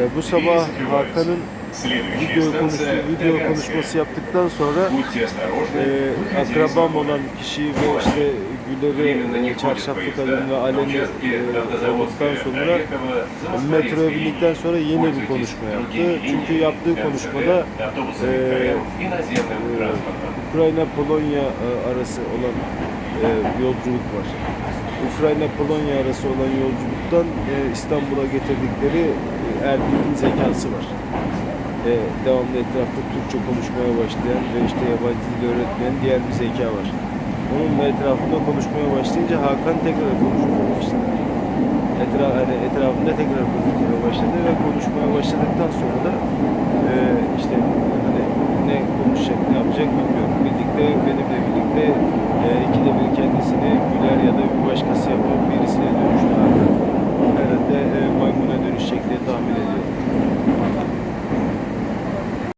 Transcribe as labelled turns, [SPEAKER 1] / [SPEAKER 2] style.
[SPEAKER 1] Ee, Bu sabah Hakan'ın video, konuştu, video konuşması yaptıktan sonra e, akrabam olan kişi ve işte Güler'i çarşaflı kadın ve Alem'i e, olduktan sonra metroya bindikten sonra yeni bir konuşma yaptı. Çünkü yaptığı konuşmada e, e, Ukrayna-Polonya e, arası olan e, yolculuk var. Ukrayna-Polonya arası olan yolculuktan e, İstanbul'a getirdikleri e, Erbil'in zekası var. E, devamlı etrafta Türkçe konuşmaya başlayan ve işte yabancı dil öğretmeyen diğer bir zeka var. Onunla etrafında konuşmaya başlayınca Hakan tekrar konuşmaya başladı. Etra hani etrafında tekrar konuşmaya başladı ve konuşmaya başladıktan sonra da e, işte hani ne konuşacak, ne yapacak bilmiyorum. Birlikte, benimle birlikte e, ikide bir kendisini Güler ya da bir başkası yapan birisine dönüştü Hakan. Herhalde